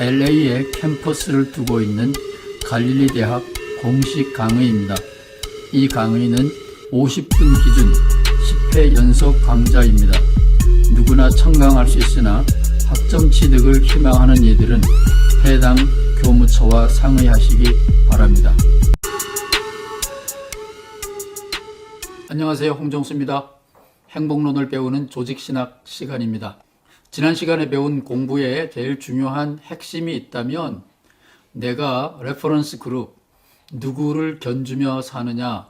LA에 캠퍼스를 두고 있는 갈릴리 대학 공식 강의입니다. 이 강의는 50분 기준 10회 연속 강좌입니다. 누구나 청강할 수 있으나 학점 취득을 희망하는 이들은 해당 교무처와 상의하시기 바랍니다. 안녕하세요. 홍정수입니다. 행복론을 배우는 조직신학 시간입니다. 지난 시간에 배운 공부에 제일 중요한 핵심이 있다면 내가 레퍼런스 그룹, 누구를 견주며 사느냐,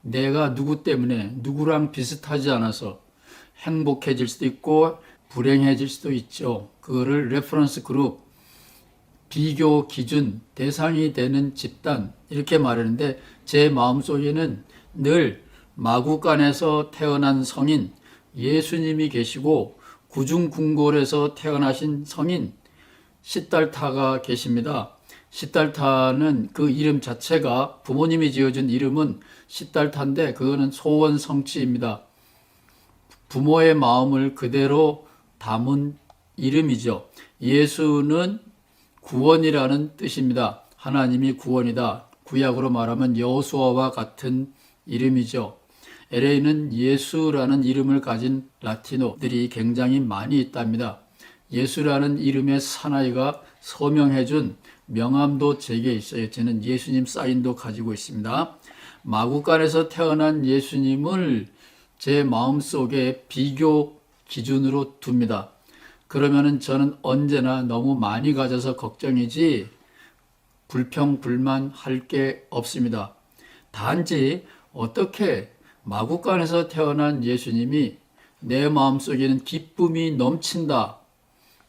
내가 누구 때문에 누구랑 비슷하지 않아서 행복해질 수도 있고 불행해질 수도 있죠. 그거를 레퍼런스 그룹, 비교 기준, 대상이 되는 집단 이렇게 말하는데 제 마음속에는 늘 마구간에서 태어난 성인 예수님이 계시고 구중궁궐에서 태어나신 성인 시달타가 계십니다. 시달타는 그 이름 자체가 부모님이 지어준 이름은 시달타인데 그거는 소원 성취입니다. 부모의 마음을 그대로 담은 이름이죠. 예수는 구원이라는 뜻입니다. 하나님이 구원이다. 구약으로 말하면 여호수아와 같은 이름이죠. LA는 예수라는 이름을 가진 라티노들이 굉장히 많이 있답니다. 예수라는 이름의 사나이가 서명해준 명함도 제게 있어요. 저는 예수님 사인도 가지고 있습니다. 마구간에서 태어난 예수님을 제 마음속에 비교 기준으로 둡니다. 그러면은 저는 언제나 너무 많이 가져서 걱정이지 불평 불만 할 게 없습니다. 단지 어떻게 마구간에서 태어난 예수님이 내 마음속에는 기쁨이 넘친다.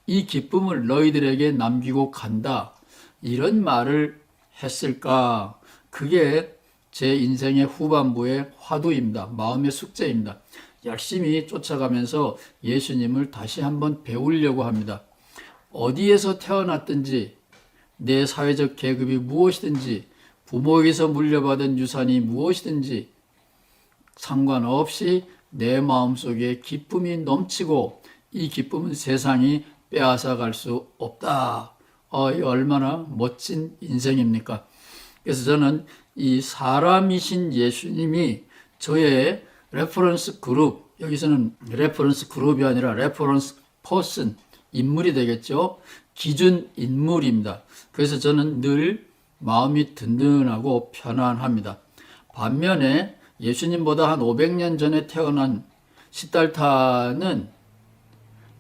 이 기쁨을 너희들에게 남기고 간다. 이런 말을 했을까? 그게 제 인생의 후반부의 화두입니다. 마음의 숙제입니다. 열심히 쫓아가면서 예수님을 다시 한번 배우려고 합니다. 어디에서 태어났든지, 내 사회적 계급이 무엇이든지, 부모에게서 물려받은 유산이 무엇이든지, 상관없이 내 마음속에 기쁨이 넘치고 이 기쁨은 세상이 빼앗아 갈 수 없다. 어, 이 얼마나 멋진 인생입니까? 그래서 저는 이 사람이신 예수님이 저의 레퍼런스 그룹, 여기서는 레퍼런스 그룹이 아니라 레퍼런스 퍼슨, 인물이 되겠죠. 기준 인물입니다. 그래서 저는 늘 마음이 든든하고 편안합니다. 반면에 예수님보다 한 500년 전에 태어난 시달타는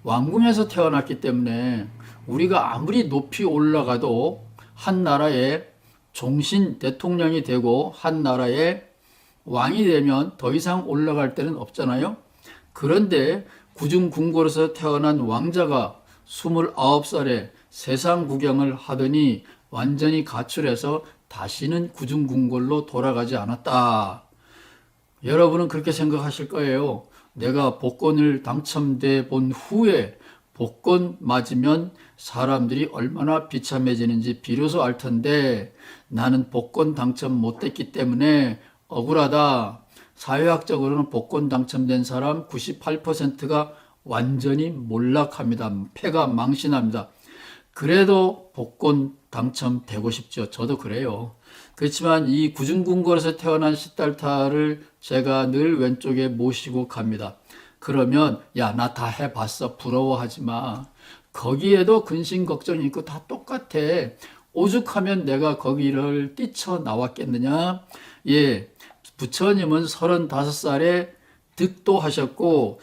왕궁에서 태어났기 때문에 우리가 아무리 높이 올라가도 한 나라의 종신 대통령이 되고 한 나라의 왕이 되면 더 이상 올라갈 데는 없잖아요. 그런데 구중궁궐에서 태어난 왕자가 29살에 세상 구경을 하더니 완전히 가출해서 다시는 구중궁궐로 돌아가지 않았다. 여러분은 그렇게 생각하실 거예요. 내가 복권을 당첨돼 본 후에 복권 맞으면 사람들이 얼마나 비참해지는지 비로소 알 텐데 나는 복권 당첨 못 됐기 때문에 억울하다. 사회학적으로는 복권 당첨된 사람 98%가 완전히 몰락합니다. 패가 망신합니다. 그래도 복권 당첨되고 싶죠. 저도 그래요. 그렇지만 이 구중궁궐에서 태어난 시달타를 제가 늘 왼쪽에 모시고 갑니다. 그러면 야 나 다 해봤어 부러워하지 마. 거기에도 근심 걱정이 있고 다 똑같아. 오죽하면 내가 거기를 뛰쳐 나왔겠느냐? 예, 부처님은 35살에 득도하셨고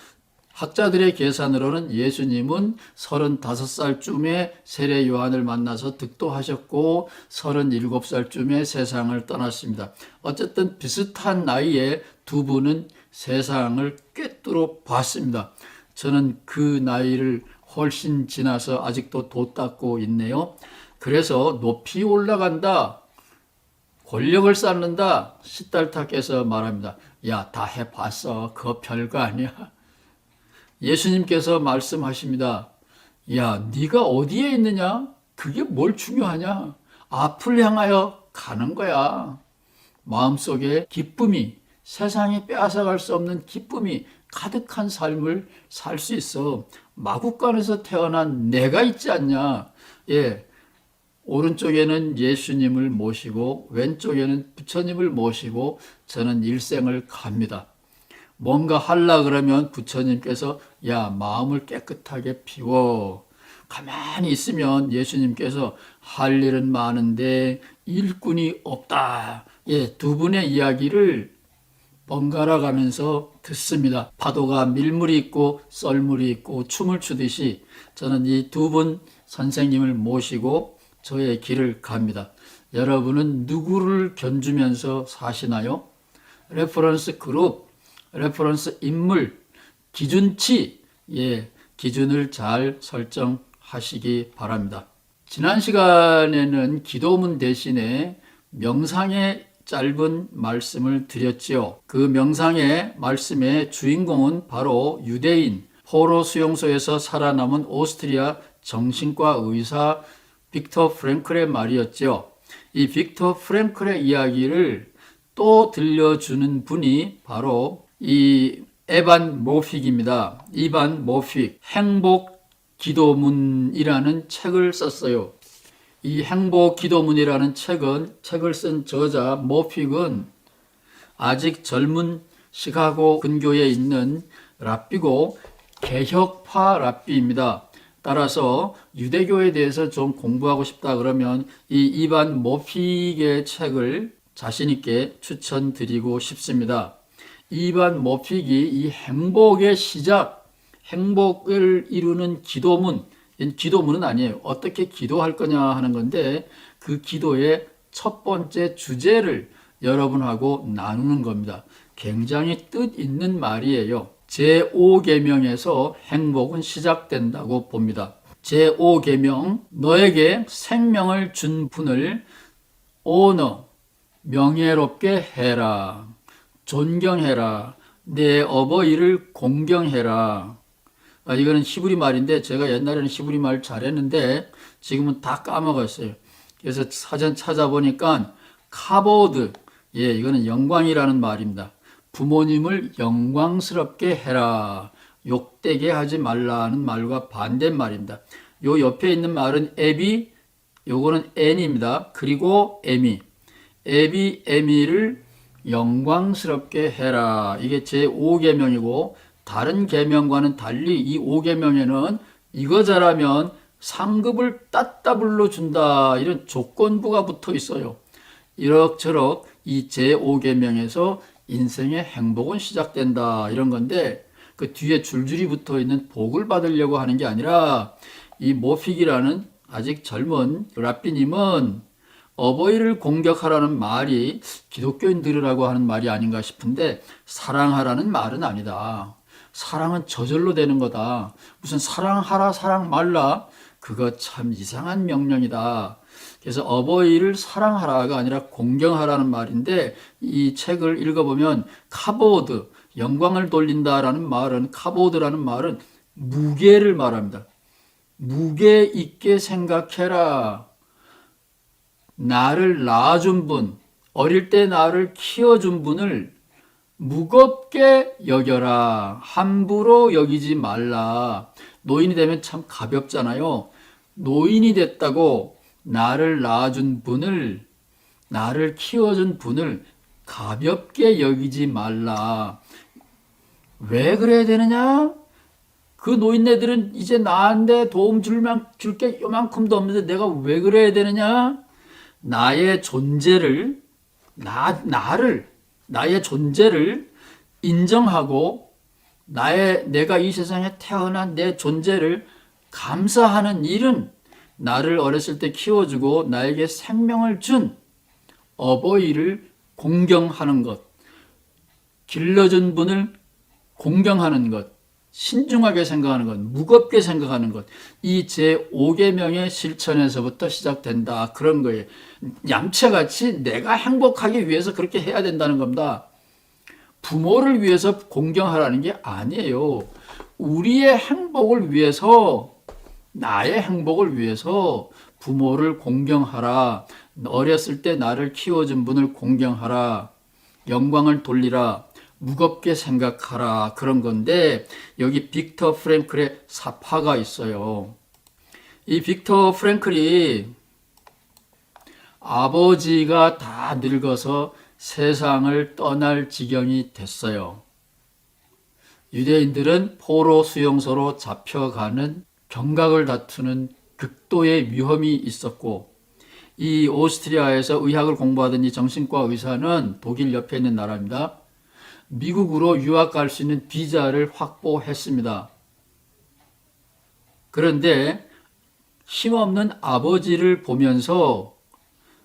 학자들의 계산으로는 예수님은 35살쯤에 세례 요한을 만나서 득도하셨고 37살쯤에 세상을 떠났습니다. 어쨌든 비슷한 나이에 두 분은 세상을 꿰뚫어 봤습니다. 저는 그 나이를 훨씬 지나서 아직도 도 닦고 있네요. 그래서 높이 올라간다. 권력을 쌓는다. 시달타께서 말합니다. 야, 다 해봤어. 그거 별거 아니야. 예수님께서 말씀하십니다. 야, 네가 어디에 있느냐? 그게 뭘 중요하냐? 앞을 향하여 가는 거야. 마음속에 기쁨이 세상이 빼앗아갈 수 없는 기쁨이 가득한 삶을 살 수 있어. 마국간에서 태어난 내가 있지 않냐? 예. 오른쪽에는 예수님을 모시고 왼쪽에는 부처님을 모시고 저는 일생을 갑니다. 뭔가 할라 그러면 부처님께서 야 마음을 깨끗하게 비워 가만히 있으면 예수님께서 할 일은 많은데 일꾼이 없다. 예, 두 분의 이야기를 번갈아 가면서 듣습니다. 파도가 밀물이 있고 썰물이 있고 춤을 추듯이 저는 이 두 분 선생님을 모시고 저의 길을 갑니다. 여러분은 누구를 견주면서 사시나요? 레퍼런스 그룹, 레퍼런스 인물, 기준치, 예, 기준을 잘 설정하시기 바랍니다. 지난 시간에는 기도문 대신에 명상의 짧은 말씀을 드렸지요. 그 명상의 말씀의 주인공은 바로 유대인 포로 수용소에서 살아남은 오스트리아 정신과 의사 빅터 프랭클의 말이었죠. 이 빅터 프랭클의 이야기를 또 들려주는 분이 바로 이 에반 모픽입니다. 이반 모픽 행복 기도문이라는 책을 썼어요. 이 행복 기도문이라는 책은 책을 쓴 저자 모픽은 아직 젊은 시카고 근교에 있는 랍비고 개혁파 랍비입니다. 따라서 유대교에 대해서 좀 공부하고 싶다 그러면 이 이반 모픽의 책을 자신 있게 추천드리고 싶습니다. 이반 모픽이 이 행복의 시작, 행복을 이루는 기도문, 기도문은 아니에요. 어떻게 기도할 거냐 하는 건데 그 기도의 첫 번째 주제를 여러분하고 나누는 겁니다. 굉장히 뜻 있는 말이에요. 제5계명에서 행복은 시작된다고 봅니다. 제5계명, 너에게 생명을 준 분을 오너, 명예롭게 해라. 존경해라. 내 어버이를 공경해라. 아, 이거는 히브리 말인데 제가 옛날에는 히브리 말 잘했는데 지금은 다 까먹었어요. 그래서 사전 찾아보니까 카보드, 예, 이거는 영광이라는 말입니다. 부모님을 영광스럽게 해라. 욕되게 하지 말라는 말과 반대말입니다. 요 옆에 있는 말은 에비, 요거는 n입니다. 그리고 에미. 에비, 에미를 영광스럽게 해라. 이게 제 5계명이고 다른 계명과는 달리 이 5계명에는 이거 잘하면 상급을 따따블로 준다. 이런 조건부가 붙어 있어요. 이럭저럭 이 제5계명에서 인생의 행복은 시작된다. 이런 건데 그 뒤에 줄줄이 붙어 있는 복을 받으려고 하는 게 아니라 이 모픽이라는 아직 젊은 랍비님은 어버이를 공격하라는 말이 기독교인들이라고 하는 말이 아닌가 싶은데 사랑하라는 말은 아니다. 사랑은 저절로 되는 거다. 무슨 사랑하라, 사랑 말라. 그거 참 이상한 명령이다. 그래서 어버이를 사랑하라가 아니라 공경하라는 말인데 이 책을 읽어보면 카보드, 영광을 돌린다라는 말은 카보드라는 말은 무게를 말합니다. 무게 있게 생각해라. 나를 낳아준 분, 어릴 때 나를 키워준 분을 무겁게 여겨라. 함부로 여기지 말라. 노인이 되면 참 가볍잖아요. 노인이 됐다고 나를 낳아준 분을, 나를 키워준 분을 가볍게 여기지 말라. 왜 그래야 되느냐? 그 노인네들은 이제 나한테 도움 줄게 요만큼도 없는데 내가 왜 그래야 되느냐? 나의 존재를, 나, 나를, 나의 존재를 인정하고 나의, 내가 이 세상에 태어난 내 존재를 감사하는 일은 나를 어렸을 때 키워주고 나에게 생명을 준 어버이를 공경하는 것, 길러준 분을 공경하는 것, 신중하게 생각하는 것, 무겁게 생각하는 것, 이 제5계명의 실천에서부터 시작된다. 그런 거예요. 얌체같이 내가 행복하기 위해서 그렇게 해야 된다는 겁니다. 부모를 위해서 공경하라는 게 아니에요. 우리의 행복을 위해서, 나의 행복을 위해서 부모를 공경하라. 어렸을 때 나를 키워준 분을 공경하라. 영광을 돌리라. 무겁게 생각하라. 그런 건데, 여기 빅터 프랭클의 사파가 있어요. 이 빅터 프랭클이 아버지가 다 늙어서 세상을 떠날 지경이 됐어요. 유대인들은 포로 수용소로 잡혀가는 경각을 다투는 극도의 위험이 있었고 이 오스트리아에서 의학을 공부하던 이 정신과 의사는 독일 옆에 있는 나라입니다. 미국으로 유학 갈 수 있는 비자를 확보했습니다. 그런데 힘없는 아버지를 보면서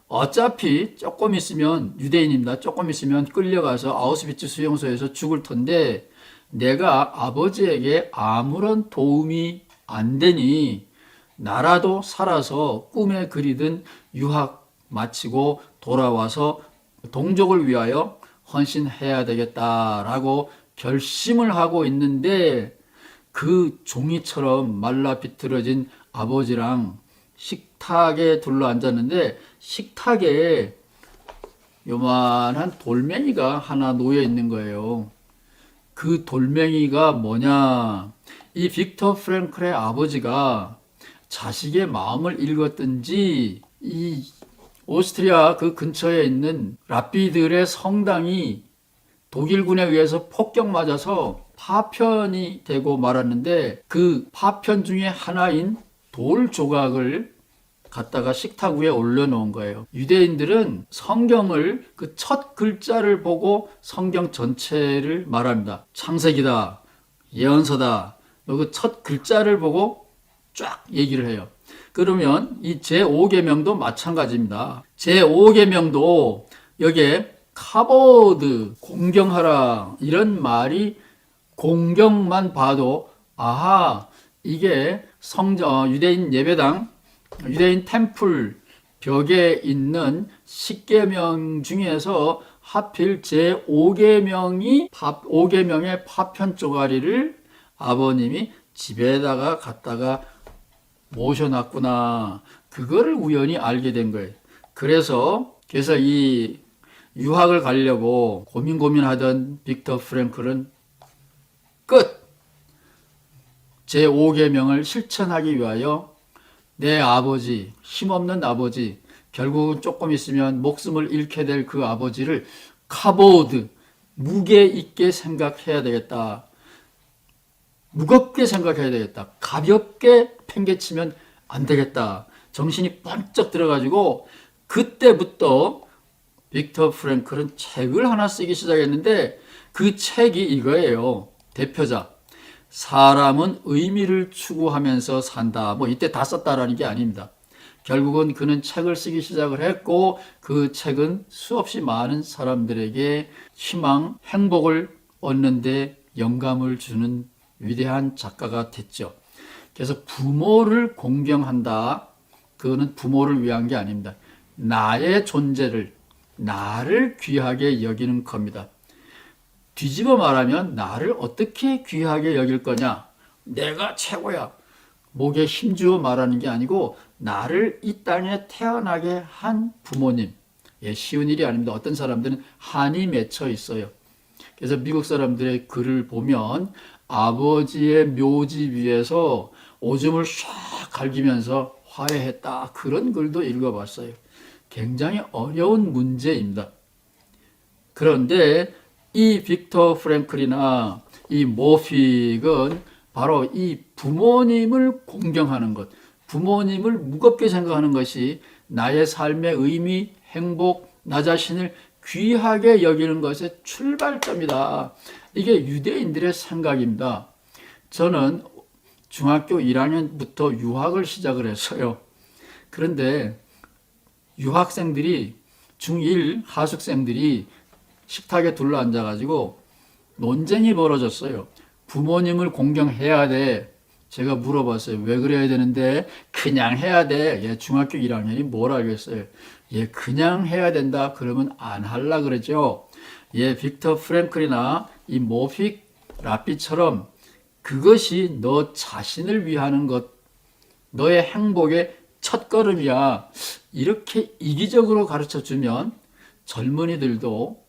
어차피 조금 있으면 유대인입니다. 조금 있으면 끌려가서 아우스비츠 수용소에서 죽을 텐데 내가 아버지에게 아무런 도움이 안 되니 나라도 살아서 꿈에 그리던 유학 마치고 돌아와서 동족을 위하여 헌신해야 되겠다라고 결심을 하고 있는데 그 종이처럼 말라 비틀어진 아버지랑 식탁에 둘러 앉았는데 식탁에 요만한 돌멩이가 하나 놓여 있는 거예요. 그 돌멩이가 뭐냐? 이 빅터 프랭클의 아버지가 자식의 마음을 읽었든지 이 오스트리아 그 근처에 있는 라피들의 성당이 독일군에 의해서 폭격 맞아서 파편이 되고 말았는데 그 파편 중에 하나인 돌 조각을 갖다가 식탁 위에 올려놓은 거예요. 유대인들은 성경을 그 첫 글자를 보고 성경 전체를 말합니다. 창세기다, 예언서다. 그 첫 글자를 보고 쫙 얘기를 해요. 그러면 이 제5계명도 마찬가지입니다. 제5계명도 여기에 카보드 공경하라 이런 말이 공경만 봐도 아하 이게 성전 유대인 예배당 유대인 템플 벽에 있는 10계명 중에서 하필 제 5계명이 5계명의 파편 쪼가리를 아버님이 집에다가 갖다가 모셔놨구나. 그거를 우연히 알게 된 거예요. 그래서 그래서 이 유학을 가려고 고민 고민하던 빅터 프랭클은 끝 제 5계명을 실천하기 위하여 내 아버지, 힘없는 아버지, 결국은 조금 있으면 목숨을 잃게 될 그 아버지를 카보드, 무게 있게 생각해야 되겠다. 무겁게 생각해야 되겠다. 가볍게 팽개치면 안 되겠다. 정신이 번쩍 들어가지고 그때부터 빅터 프랭클은 책을 하나 쓰기 시작했는데 그 책이 이거예요. 대표작. 사람은 의미를 추구하면서 산다. 뭐 이때 다 썼다라는 게 아닙니다. 결국은 그는 책을 쓰기 시작을 했고 그 책은 수없이 많은 사람들에게 희망, 행복을 얻는데 영감을 주는 위대한 작가가 됐죠. 그래서 부모를 공경한다. 그거는 부모를 위한 게 아닙니다. 나의 존재를, 나를 귀하게 여기는 겁니다. 뒤집어 말하면 나를 어떻게 귀하게 여길 거냐? 내가 최고야. 목에 힘주어 말하는 게 아니고 나를 이 땅에 태어나게 한 부모님. 예, 쉬운 일이 아닙니다. 어떤 사람들은 한이 맺혀 있어요. 그래서 미국 사람들의 글을 보면 아버지의 묘지 위에서 오줌을 샥 갈기면서 화해했다. 그런 글도 읽어봤어요. 굉장히 어려운 문제입니다. 그런데 이 빅터 프랭클이나 이 모픽은 바로 이 부모님을 공경하는 것, 부모님을 무겁게 생각하는 것이 나의 삶의 의미, 행복, 나 자신을 귀하게 여기는 것의 출발점이다. 이게 유대인들의 생각입니다. 저는 중학교 1학년부터 유학을 시작을 했어요. 그런데 유학생들이 중1 하숙생들이 식탁에 둘러 앉아 가지고 논쟁이 벌어졌어요. 부모님을 공경해야 돼. 제가 물어봤어요. 왜 그래야 되는데 그냥 해야 돼. 예, 중학교 1학년이 뭘 알겠어요. 예, 그냥 해야 된다. 그러면 안 할라 그러죠. 예, 빅터 프랭클이나 이 모픽 라피처럼 그것이 너 자신을 위하는 것, 너의 행복의 첫 걸음이야. 이렇게 이기적으로 가르쳐 주면 젊은이들도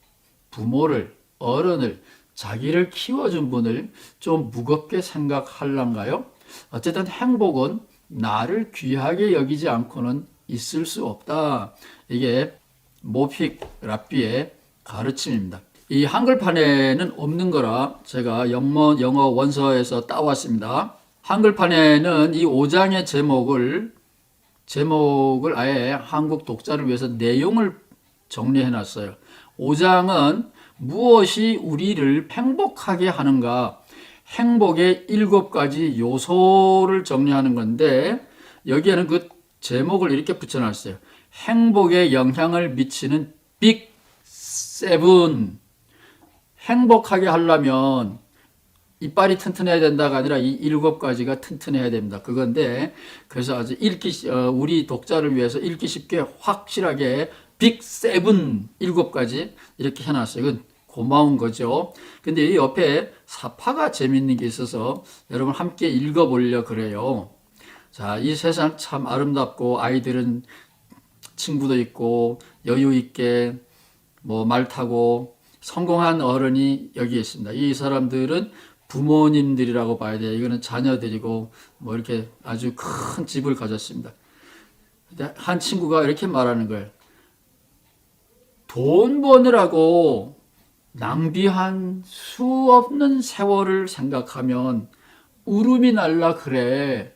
부모를, 어른을, 자기를 키워준 분을 좀 무겁게 생각할란가요? 어쨌든 행복은 나를 귀하게 여기지 않고는 있을 수 없다. 이게 모픽 랍비의 가르침입니다. 이 한글판에는 없는 거라 제가 영어, 영어 원서에서 따왔습니다. 한글판에는 이 5장의 제목을 제목을 아예 한국 독자를 위해서 내용을 정리해 놨어요. 5장은 무엇이 우리를 행복하게 하는가? 행복의 일곱 가지 요소를 정리하는 건데 여기에는 그 제목을 이렇게 붙여 놨어요. 행복에 영향을 미치는 빅 세븐. 행복하게 하려면 이빨이 튼튼해야 된다가 아니라 이 일곱 가지가 튼튼해야 됩니다. 그건데 그래서 아주 읽기 쉬- 어, 우리 독자를 위해서 읽기 쉽게 확실하게 빅 세븐 일곱 가지 이렇게 해놨어요. 이건 고마운 거죠. 근데 이 옆에 사파가 재밌는 게 있어서 여러분 함께 읽어보려 그래요. 자, 이 세상 참 아름답고 아이들은 친구도 있고 여유 있게 뭐 말 타고 성공한 어른이 여기 있습니다. 이 사람들은 부모님들이라고 봐야 돼요. 이거는 자녀들이고 뭐 이렇게 아주 큰 집을 가졌습니다. 근데 한 친구가 이렇게 말하는 거예요. 돈 버느라고 낭비한 수 없는 세월을 생각하면 울음이 날라 그래.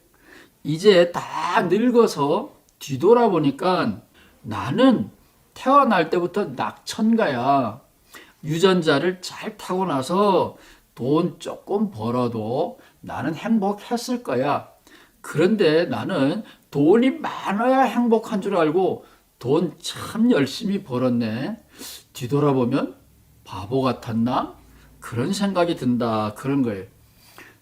이제 다 늙어서 뒤돌아보니까 나는 태어날 때부터 낙천가야. 유전자를 잘 타고 나서 돈 조금 벌어도 나는 행복했을 거야. 그런데 나는 돈이 많아야 행복한 줄 알고 돈 참 열심히 벌었네. 뒤돌아보면 바보 같았나? 그런 생각이 든다. 그런 거예요.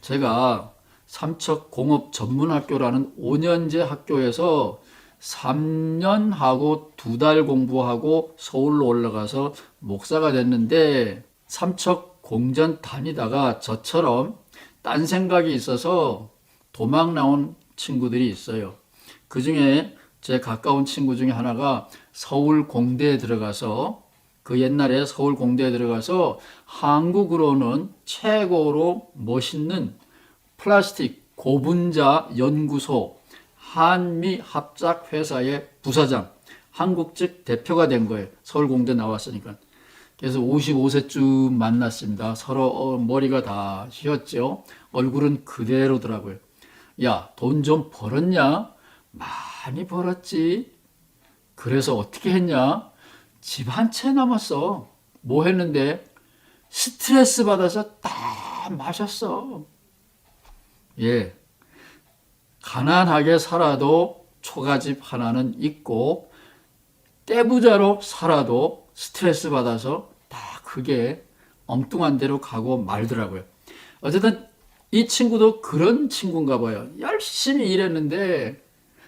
제가 삼척 공업 전문학교라는 5년제 학교에서 3년 하고 두 달 공부하고 서울로 올라가서 목사가 됐는데 삼척 공전 다니다가 저처럼 딴 생각이 있어서 도망 나온 친구들이 있어요. 그 중에 제 가까운 친구 중에 하나가 서울 공대에 들어가서 그 옛날에 서울 공대에 들어가서 한국으로는 최고로 멋있는 플라스틱 고분자 연구소 한미 합작 회사의 부사장 한국 측 대표가 된 거예요. 서울 공대 나왔으니까. 그래서 55세쯤 만났습니다. 서로 어, 머리가 다 휘었죠. 얼굴은 그대로더라고요. 야, 돈 좀 벌었냐? 많이 벌었지. 그래서 어떻게 했냐? 집 한 채 남았어. 뭐 했는데? 스트레스 받아서 다 마셨어. 예. 가난하게 살아도 초가집 하나는 있고, 떼부자로 살아도 스트레스 받아서 다 그게 엉뚱한 데로 가고 말더라고요. 어쨌든 이 친구도 그런 친구인가 봐요. 열심히 일했는데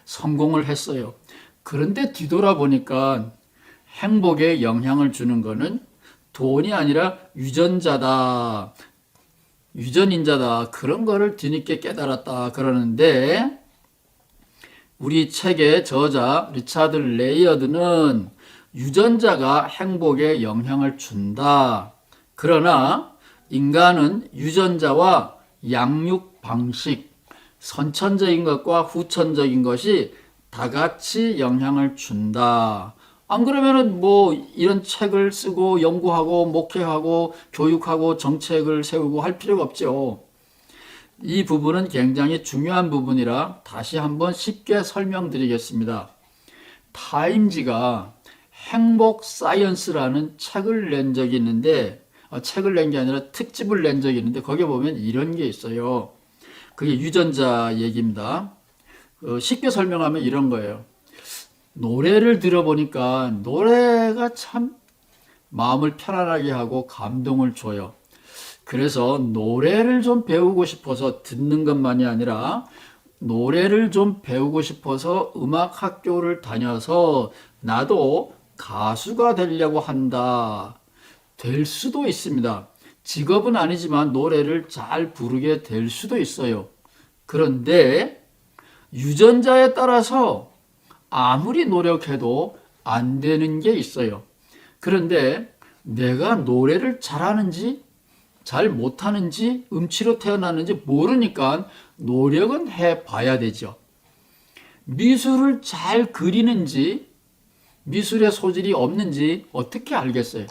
성공을 했어요. 그런데 뒤돌아보니까 행복에 영향을 주는 거는 돈이 아니라 유전자다. 유전인자다. 그런 거를 뒤늦게 깨달았다. 그러는데 우리 책의 저자 리차드 레이어드는 유전자가 행복에 영향을 준다. 그러나 인간은 유전자와 양육 방식, 선천적인 것과 후천적인 것이 다 같이 영향을 준다. 안 그러면은 뭐 이런 책을 쓰고 연구하고 목회하고 교육하고 정책을 세우고 할 필요가 없죠. 이 부분은 굉장히 중요한 부분이라 다시 한번 쉽게 설명드리겠습니다. 타임지가 행복 사이언스라는 책을 낸 적이 있는데 어, 책을 낸 게 아니라 특집을 낸 적이 있는데 거기에 보면 이런 게 있어요. 그게 유전자 얘기입니다. 어, 쉽게 설명하면 이런 거예요. 노래를 들어보니까 노래가 참 마음을 편안하게 하고 감동을 줘요. 그래서 노래를 좀 배우고 싶어서 듣는 것만이 아니라 노래를 좀 배우고 싶어서 음악 학교를 다녀서 나도 가수가 되려고 한다. 될 수도 있습니다. 직업은 아니지만 노래를 잘 부르게 될 수도 있어요. 그런데 유전자에 따라서 아무리 노력해도 안 되는 게 있어요. 그런데 내가 노래를 잘하는지 잘 못하는지 음치로 태어났는지 모르니까 노력은 해 봐야 되죠. 미술을 잘 그리는지 미술의 소질이 없는지 어떻게 알겠어요?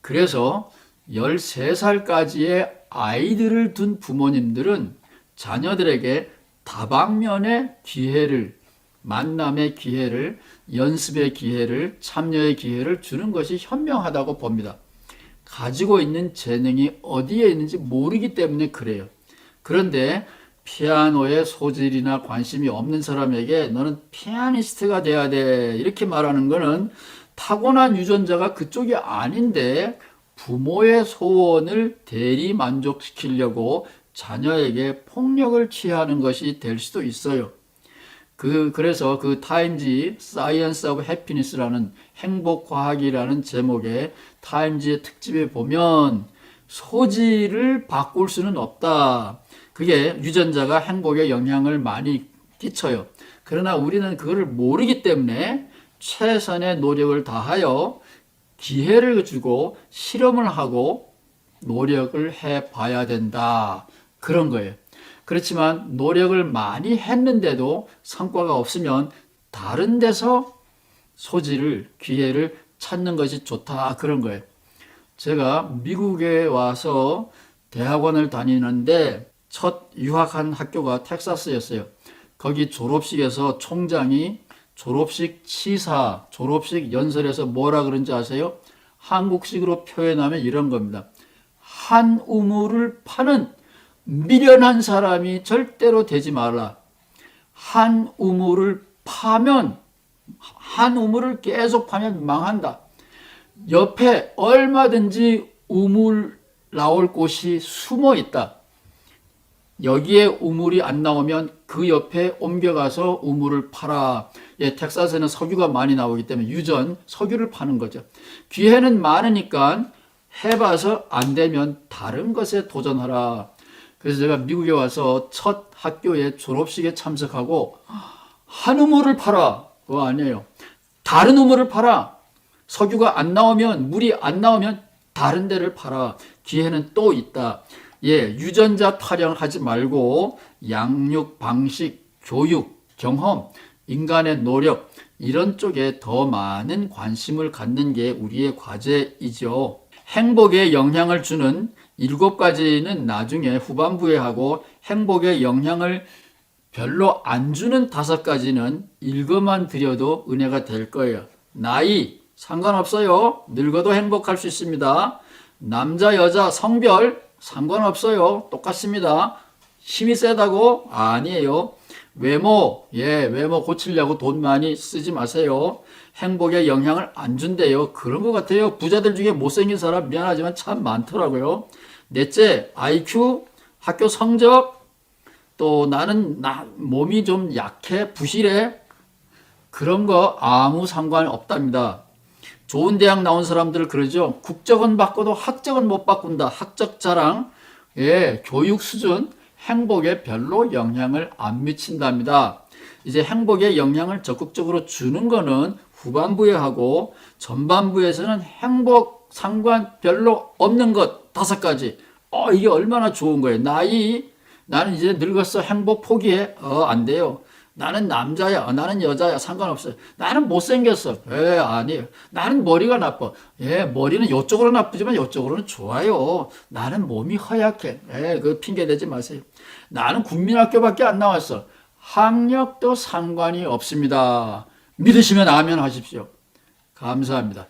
그래서 13살까지의 아이들을 둔 부모님들은 자녀들에게 다방면의 기회를, 만남의 기회를, 연습의 기회를, 참여의 기회를 주는 것이 현명하다고 봅니다. 가지고 있는 재능이 어디에 있는지 모르기 때문에 그래요. 그런데 피아노에 소질이나 관심이 없는 사람에게 너는 피아니스트가 돼야 돼. 이렇게 말하는 거는 타고난 유전자가 그쪽이 아닌데 부모의 소원을 대리 만족시키려고 자녀에게 폭력을 취하는 것이 될 수도 있어요. 그 그래서 그 타임지 사이언스 오브 해피니스라는 행복 과학이라는 제목의 타임지의 특집에 보면 소질을 바꿀 수는 없다. 그게 유전자가 행복에 영향을 많이 끼쳐요. 그러나 우리는 그거를 모르기 때문에 최선의 노력을 다하여 기회를 주고 실험을 하고 노력을 해 봐야 된다. 그런 거예요. 그렇지만 노력을 많이 했는데도 성과가 없으면 다른 데서 소질을, 기회를 찾는 것이 좋다. 그런 거예요. 제가 미국에 와서 대학원을 다니는데 첫 유학한 학교가 텍사스였어요. 거기 졸업식에서 총장이 졸업식 치사, 졸업식 연설에서 뭐라 그런지 아세요? 한국식으로 표현하면 이런 겁니다. 한 우물을 파는 미련한 사람이 절대로 되지 말라. 한 우물을 파면 한 우물을 계속 파면 망한다. 옆에 얼마든지 우물 나올 곳이 숨어 있다. 여기에 우물이 안 나오면 그 옆에 옮겨가서 우물을 팔아. 예, 텍사스는 석유가 많이 나오기 때문에 유전, 석유를 파는 거죠. 기회는 많으니까 해봐서 안 되면 다른 것에 도전하라. 그래서 제가 미국에 와서 첫 학교에 졸업식에 참석하고 한 우물을 팔아. 그거 아니에요. 다른 우물을 팔아. 석유가 안 나오면, 물이 안 나오면 다른 데를 팔아. 기회는 또 있다. 예, 유전자 타령하지 말고 양육 방식, 교육, 경험, 인간의 노력 이런 쪽에 더 많은 관심을 갖는 게 우리의 과제이죠. 행복에 영향을 주는 일곱 가지는 나중에 후반부에 하고 행복에 영향을 별로 안 주는 다섯 가지는 읽어만 드려도 은혜가 될 거예요. 나이 상관없어요. 늙어도 행복할 수 있습니다. 남자, 여자, 성별 상관없어요. 똑같습니다. 힘이 세다고? 아니에요. 외모, 예, 외모 고치려고 돈 많이 쓰지 마세요. 행복에 영향을 안 준대요. 그런 것 같아요. 부자들 중에 못생긴 사람 미안하지만 참 많더라고요. 넷째, IQ, 학교 성적, 또 나는 나 몸이 좀 약해, 부실해. 그런 거 아무 상관 없답니다. 좋은 대학 나온 사람들 그러죠. 국적은 바꿔도 학적은 못 바꾼다. 학적 자랑, 예, 교육 수준, 행복에 별로 영향을 안 미친답니다. 이제 행복에 영향을 적극적으로 주는 거는 후반부에 하고 전반부에서는 행복 상관 별로 없는 것 다섯 가지. 어, 이게 얼마나 좋은 거예요. 나이, 나는 이제 늙었어. 행복 포기해. 어, 안 돼요. 나는 남자야, 어, 나는 여자야, 상관없어요. 나는 못생겼어. 예, 아니에요. 나는 머리가 나빠. 예, 머리는 이쪽으로 나쁘지만 이쪽으로는 좋아요. 나는 몸이 허약해. 예, 그 핑계 대지 마세요. 나는 국민학교밖에 안 나왔어. 학력도 상관이 없습니다. 믿으시면 아멘 하십시오. 감사합니다.